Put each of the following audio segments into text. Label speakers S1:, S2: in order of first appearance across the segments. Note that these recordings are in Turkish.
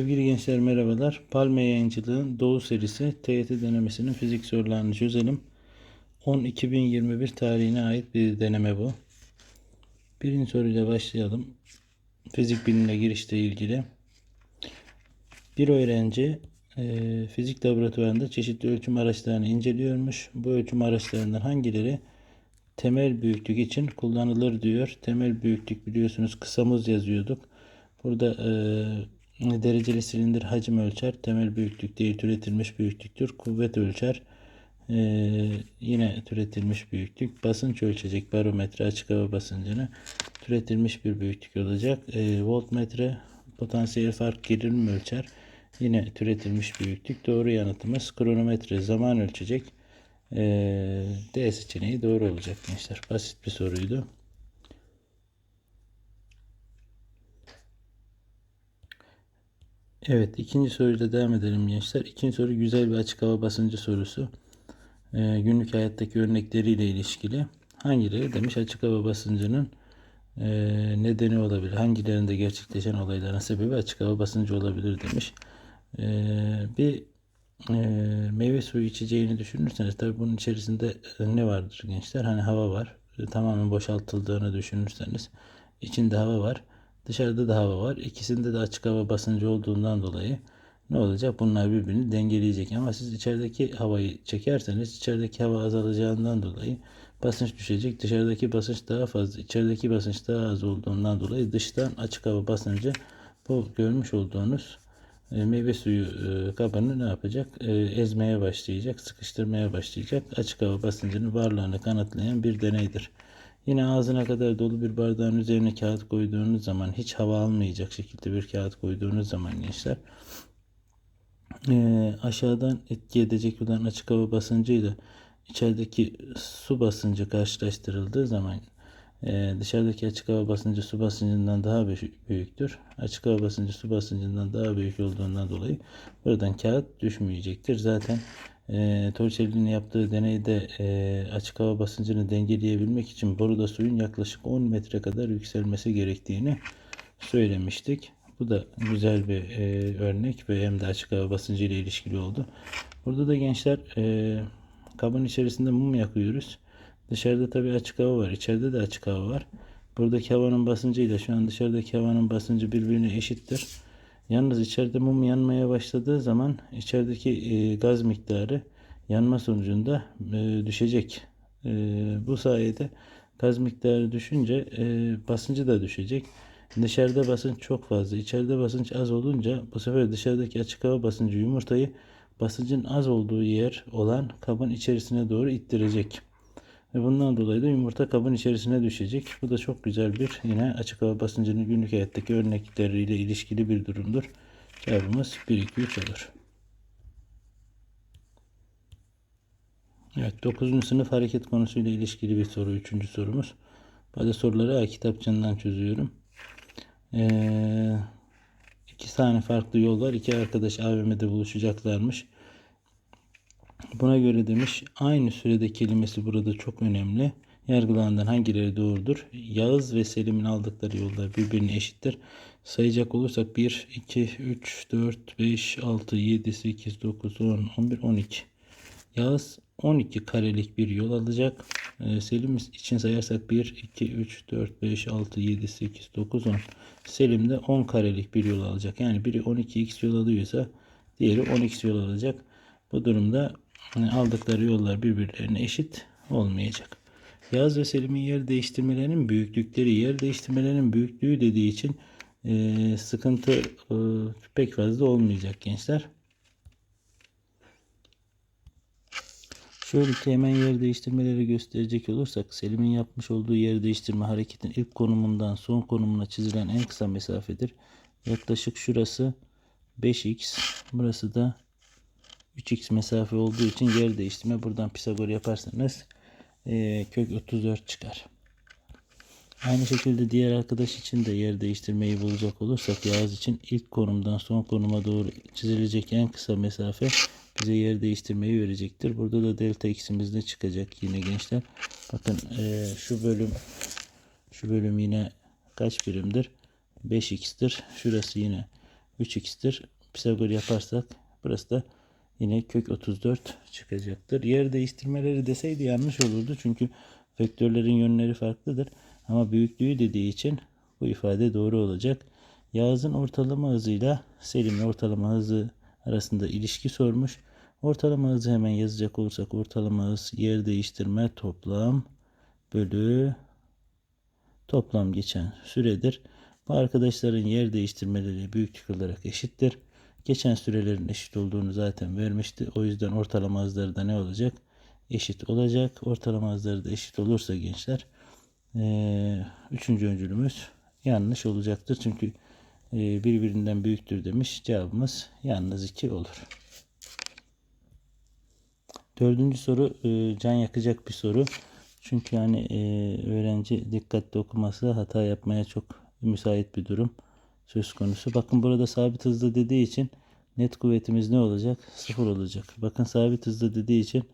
S1: Sevgili gençler merhabalar. Palme Yayıncılığın Doğu serisi TYT denemesinin fizik sorularını çözelim. 10-2021 tarihine ait bir deneme bu. Birinci soruyla başlayalım. Fizik bilimine girişle ilgili. Bir öğrenci e, fizik laboratuvarında çeşitli ölçüm araçlarını inceliyormuş. Bu ölçüm araçlarından hangileri temel büyüklük için kullanılır diyor. Temel büyüklük biliyorsunuz kısamız yazıyorduk. Burada e, dereceli silindir hacim ölçer. Temel büyüklük değil türetilmiş büyüklüktür. Kuvvet ölçer. E, yine türetilmiş büyüklük. Basınç ölçecek barometre açık hava basıncını. Türetilmiş bir büyüklük olacak. E, voltmetre potansiyel fark gerilim ölçer. Yine türetilmiş büyüklük. Doğru yanıtımız kronometre zaman ölçecek. E, D seçeneği doğru olacak gençler. Basit bir soruydu. Evet ikinci soruyla devam edelim gençler. İkinci soru güzel bir açık hava basıncı sorusu. Ee, günlük hayattaki örnekleriyle ilişkili. Hangileri demiş açık hava basıncının e, nedeni olabilir. Hangilerinde gerçekleşen olayların sebebi açık hava basıncı olabilir demiş. Ee, bir e, meyve suyu içeceğini düşünürseniz tabi bunun içerisinde e, ne vardır gençler? Hani hava var. E, tamamen boşaltıldığını düşünürseniz içinde hava var. Dışarıda da hava var. İkisinde de açık hava basıncı olduğundan dolayı ne olacak? Bunlar birbirini dengeleyecek. Ama siz içerideki havayı çekerseniz içerideki hava azalacağından dolayı basınç düşecek. Dışarıdaki basınç daha fazla, içerideki basınç daha az olduğundan dolayı dıştan açık hava basıncı bu görmüş olduğunuz e, meyve suyu e, kabını ne yapacak? E, ezmeye başlayacak, sıkıştırmaya başlayacak. Açık hava basıncının varlığını kanıtlayan bir deneydir. Yine ağzına kadar dolu bir bardağın üzerine kağıt koyduğunuz zaman hiç hava almayacak şekilde bir kağıt koyduğunuz zaman gençler e, aşağıdan etki edecek olan açık hava basıncıyla içerideki su basıncı karşılaştırıldığı zaman e, dışarıdaki açık hava basıncı su basıncından daha büyüktür. Açık hava basıncı su basıncından daha büyük olduğundan dolayı buradan kağıt düşmeyecektir. Zaten e, Torricelli'nin yaptığı deneyde e, açık hava basıncını dengeleyebilmek için boruda suyun yaklaşık 10 metre kadar yükselmesi gerektiğini söylemiştik. Bu da güzel bir e, örnek ve hem de açık hava basıncı ile ilişkili oldu. Burada da gençler e, kabın içerisinde mum yakıyoruz. Dışarıda tabii açık hava var. İçeride de açık hava var. Buradaki havanın basıncıyla şu an dışarıdaki havanın basıncı birbirine eşittir. Yalnız içeride mum yanmaya başladığı zaman içerideki e, gaz miktarı yanma sonucunda e, düşecek. E, bu sayede gaz miktarı düşünce e, basıncı da düşecek. Dışarıda basınç çok fazla. İçeride basınç az olunca bu sefer dışarıdaki açık hava basıncı yumurtayı basıncın az olduğu yer olan kabın içerisine doğru ittirecek. Ve bundan dolayı da yumurta kabın içerisine düşecek. Bu da çok güzel bir yine açık hava basıncının günlük hayattaki örnekleriyle ilişkili bir durumdur. Cevabımız 1, 2, 3 olur. Evet 9. sınıf hareket konusuyla ilişkili bir soru. 3. sorumuz. Böyle soruları A kitapçığından çözüyorum. Ee, iki tane farklı yol var. İki arkadaş AVM'de buluşacaklarmış. Buna göre demiş aynı sürede kelimesi burada çok önemli. Yargılanandan hangileri doğrudur? Yağız ve Selim'in aldıkları yollar birbirine eşittir. Sayacak olursak 1, 2, 3, 4, 5, 6, 7, 8, 9, 10, 11, 12. Yağız 12 karelik bir yol alacak. Ee, Selim için sayarsak 1, 2, 3, 4, 5, 6, 7, 8, 9, 10. Selim de 10 karelik bir yol alacak. Yani biri 12x yol alıyorsa diğeri 10x yol alacak. Bu durumda hani aldıkları yollar birbirlerine eşit olmayacak. Yaz ve Selim'in yer değiştirmelerinin büyüklükleri yer değiştirmelerinin büyüklüğü dediği için e, sıkıntı e, pek fazla olmayacak gençler. Şöyle hemen yer değiştirmeleri gösterecek olursak Selim'in yapmış olduğu yer değiştirme hareketin ilk konumundan son konumuna çizilen en kısa mesafedir. Yaklaşık şurası 5x burası da 3x mesafe olduğu için yer değiştirme buradan Pisagor yaparsanız e, kök 34 çıkar. Aynı şekilde diğer arkadaş için de yer değiştirmeyi bulacak olursak Yağız için ilk konumdan son konuma doğru çizilecek en kısa mesafe bize yer değiştirmeyi verecektir. Burada da delta x'imiz de çıkacak yine gençler. Bakın e, şu bölüm şu bölüm yine kaç birimdir? 5x'tir. Şurası yine 3x'tir. Pisagor yaparsak burası da yine kök 34 çıkacaktır. Yer değiştirmeleri deseydi yanlış olurdu. Çünkü vektörlerin yönleri farklıdır. Ama büyüklüğü dediği için bu ifade doğru olacak. Yağız'ın ortalama hızıyla Selim'in ortalama hızı arasında ilişki sormuş. Ortalama hızı hemen yazacak olursak ortalama hız yer değiştirme toplam bölü toplam geçen süredir. Bu arkadaşların yer değiştirmeleri büyüklük olarak eşittir. Geçen sürelerin eşit olduğunu zaten vermişti. O yüzden ortalama hızları da ne olacak? Eşit olacak. Ortalama hızları da eşit olursa gençler ee, üçüncü öncülümüz yanlış olacaktır. Çünkü e, birbirinden büyüktür demiş. Cevabımız yalnız 2 olur. Dördüncü soru e, can yakacak bir soru. Çünkü yani e, öğrenci dikkatli okuması hata yapmaya çok müsait bir durum söz konusu. Bakın burada sabit hızda dediği için net kuvvetimiz ne olacak? Sıfır olacak. Bakın sabit hızda dediği için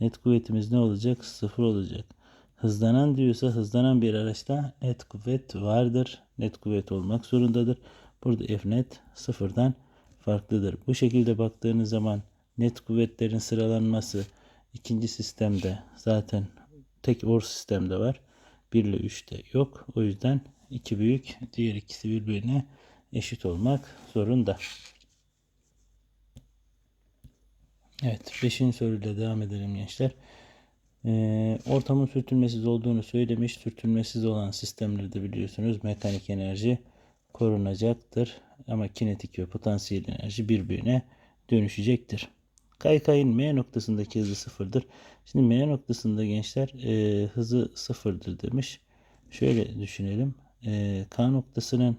S1: net kuvvetimiz ne olacak? Sıfır olacak. Hızlanan diyorsa hızlanan bir araçta net kuvvet vardır. Net kuvvet olmak zorundadır. Burada F net sıfırdan farklıdır. Bu şekilde baktığınız zaman net kuvvetlerin sıralanması ikinci sistemde zaten tek or sistemde var. 1 ile 3'te yok. O yüzden iki büyük diğer ikisi birbirine eşit olmak zorunda. Evet 5. soruyla devam edelim gençler. Ee, ortamın sürtünmesiz olduğunu söylemiş. Sürtünmesiz olan sistemlerde biliyorsunuz mekanik enerji korunacaktır. Ama kinetik ve potansiyel enerji birbirine dönüşecektir. Kaykayın M noktasındaki hızı sıfırdır. Şimdi M noktasında gençler e, hızı sıfırdır demiş. Şöyle düşünelim. E, K noktasının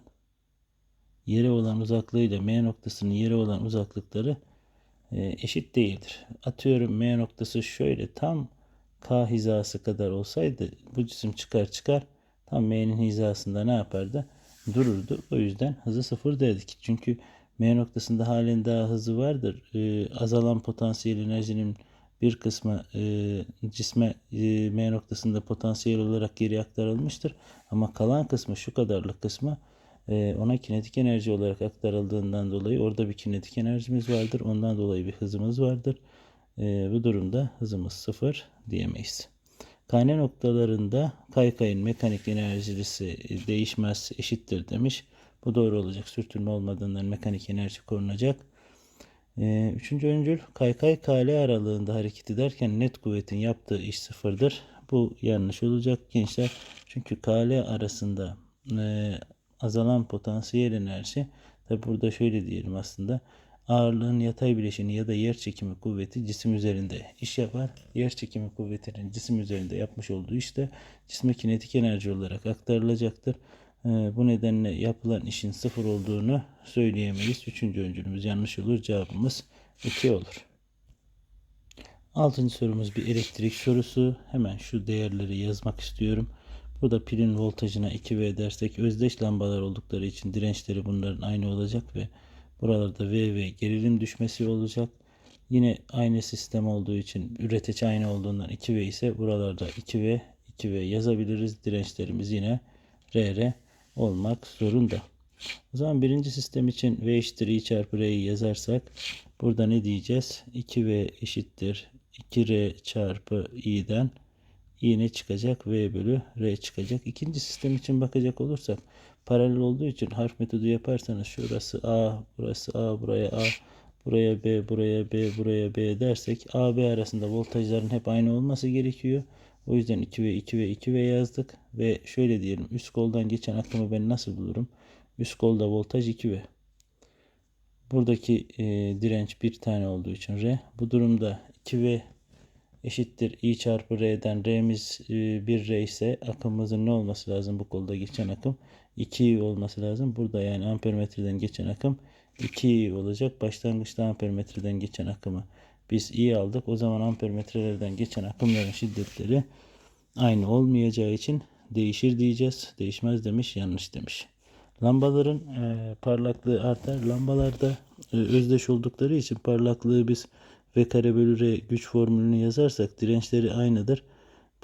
S1: yere olan uzaklığıyla M noktasının yere olan uzaklıkları e, eşit değildir. Atıyorum M noktası şöyle tam K hizası kadar olsaydı bu cisim çıkar çıkar tam M'nin hizasında ne yapardı? Dururdu. O yüzden hızı sıfır dedik. Çünkü M noktasında halen daha hızı vardır. Ee, azalan potansiyel enerjinin bir kısmı e, cisme e, M noktasında potansiyel olarak geri aktarılmıştır. Ama kalan kısmı şu kadarlık kısmı e, ona kinetik enerji olarak aktarıldığından dolayı orada bir kinetik enerjimiz vardır. Ondan dolayı bir hızımız vardır. E, bu durumda hızımız sıfır diyemeyiz. Kayne noktalarında kaykayın mekanik enerjisi değişmez eşittir demiş. Bu doğru olacak. Sürtünme olmadığından mekanik enerji korunacak. Ee, üçüncü öncül kaykay kale aralığında hareket ederken net kuvvetin yaptığı iş sıfırdır. Bu yanlış olacak gençler. Çünkü kale arasında e, azalan potansiyel enerji tabi burada şöyle diyelim aslında ağırlığın yatay bileşeni ya da yer çekimi kuvveti cisim üzerinde iş yapar. Yer çekimi kuvvetinin cisim üzerinde yapmış olduğu iş de cisme kinetik enerji olarak aktarılacaktır. Ee, bu nedenle yapılan işin sıfır olduğunu söyleyemeyiz. Üçüncü öncülümüz yanlış olur. Cevabımız 2 olur. Altıncı sorumuz bir elektrik sorusu. Hemen şu değerleri yazmak istiyorum. Burada pilin voltajına 2V dersek özdeş lambalar oldukları için dirençleri bunların aynı olacak ve buralarda V ve gerilim düşmesi olacak. Yine aynı sistem olduğu için üretici aynı olduğundan 2V ise buralarda 2V 2V yazabiliriz. Dirençlerimiz yine RR olmak zorunda. O zaman birinci sistem için V eşittir I çarpı R'yi yazarsak burada ne diyeceğiz? 2V eşittir 2R çarpı I'den I ne çıkacak? V bölü R çıkacak. İkinci sistem için bakacak olursak paralel olduğu için harf metodu yaparsanız şurası A, burası A, buraya A, buraya B, buraya B, buraya B dersek A, B arasında voltajların hep aynı olması gerekiyor. O yüzden 2 ve 2 ve 2 ve yazdık. Ve şöyle diyelim. Üst koldan geçen akımı ben nasıl bulurum? Üst kolda voltaj 2 ve. Buradaki e, direnç bir tane olduğu için R. Bu durumda 2 ve eşittir I çarpı R'den R'miz e, 1 R ise akımımızın ne olması lazım bu kolda geçen akım? 2 olması lazım. Burada yani ampermetreden geçen akım 2 olacak. Başlangıçta ampermetreden geçen akımı biz iyi aldık. O zaman ampermetrelerden geçen akımların şiddetleri aynı olmayacağı için değişir diyeceğiz. Değişmez demiş, yanlış demiş. Lambaların e, parlaklığı artar. Lambalarda e, özdeş oldukları için parlaklığı biz V kare bölü R güç formülünü yazarsak dirençleri aynıdır.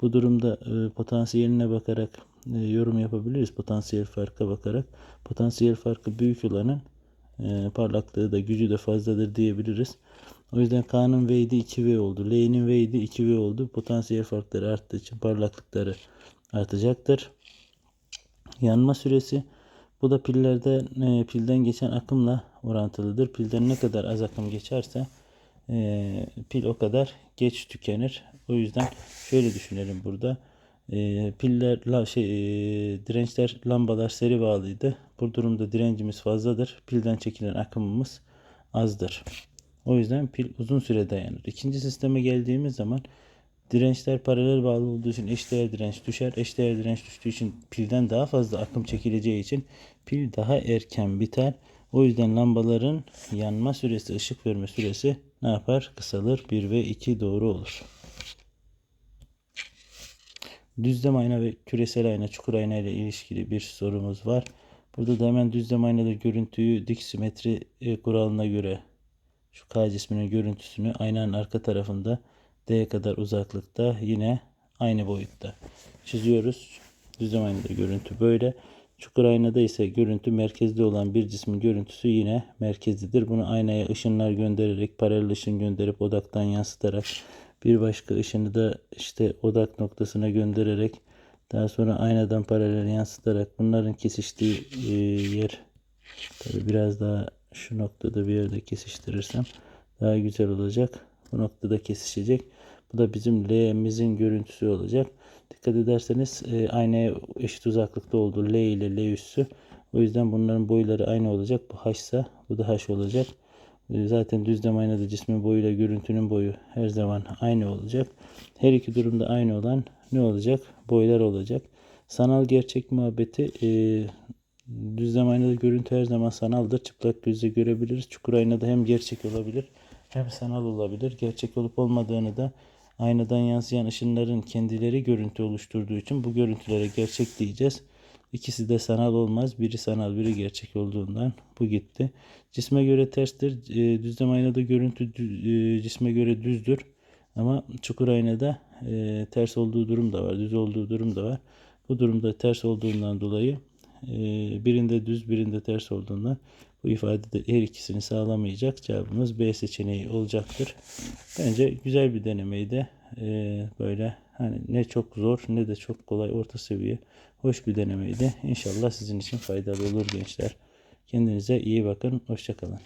S1: Bu durumda e, potansiyeline bakarak e, yorum yapabiliriz. Potansiyel farka bakarak. Potansiyel farkı büyük olanın E, parlaklığı da gücü de fazladır diyebiliriz. O yüzden K'nın Wade'i 2V oldu. L'nin Wade'i 2V oldu. Potansiyel farkları arttığı için parlaklıkları artacaktır. Yanma süresi bu da pillerde e, pilden geçen akımla orantılıdır. Pilden ne kadar az akım geçerse e, pil o kadar geç tükenir. O yüzden şöyle düşünelim burada. E, piller la, şey e, dirençler lambalar seri bağlıydı. Bu durumda direncimiz fazladır. Pilden çekilen akımımız azdır. O yüzden pil uzun süre dayanır. İkinci sisteme geldiğimiz zaman dirençler paralel bağlı olduğu için eşdeğer direnç düşer. Eşdeğer direnç düştüğü için pilden daha fazla akım çekileceği için pil daha erken biter. O yüzden lambaların yanma süresi, ışık verme süresi ne yapar? Kısalır. 1 ve 2 doğru olur. Düzlem ayna ve küresel ayna, çukur ayna ile ilişkili bir sorumuz var. Burada da hemen düzlem aynada görüntüyü dik simetri e, kuralına göre şu K cisminin görüntüsünü aynanın arka tarafında D kadar uzaklıkta yine aynı boyutta çiziyoruz. Düzlem aynada görüntü böyle. Çukur aynada ise görüntü merkezde olan bir cismin görüntüsü yine merkezlidir. Bunu aynaya ışınlar göndererek, paralel ışın gönderip odaktan yansıtarak bir başka ışını da işte odak noktasına göndererek daha sonra aynadan paralel yansıtarak bunların kesiştiği e, yer tabi biraz daha şu noktada bir yerde kesiştirirsem daha güzel olacak. Bu noktada kesişecek. Bu da bizim L'mizin görüntüsü olacak. Dikkat ederseniz e, aynaya eşit uzaklıkta oldu. L ile L üssü. O yüzden bunların boyları aynı olacak. Bu H ise bu da H olacak. E, zaten düzlem aynada cismin boyuyla görüntünün boyu her zaman aynı olacak. Her iki durumda aynı olan ne olacak? Boylar olacak. Sanal gerçek muhabbeti e, düzlem aynada görüntü her zaman sanaldır. Çıplak gözle görebiliriz. Çukur aynada hem gerçek olabilir hem sanal olabilir. Gerçek olup olmadığını da aynadan yansıyan ışınların kendileri görüntü oluşturduğu için bu görüntülere gerçek diyeceğiz. İkisi de sanal olmaz. Biri sanal, biri gerçek olduğundan bu gitti. Cisme göre terstir. E, düzlem aynada görüntü e, cisme göre düzdür. Ama çukur aynada e, ters olduğu durum da var, düz olduğu durum da var. Bu durumda ters olduğundan dolayı birinde düz, birinde ters olduğundan bu ifade de her ikisini sağlamayacak. Cevabımız B seçeneği olacaktır. Bence güzel bir denemeydi. E, böyle hani ne çok zor ne de çok kolay orta seviye hoş bir denemeydi. İnşallah sizin için faydalı olur gençler. Kendinize iyi bakın. Hoşçakalın.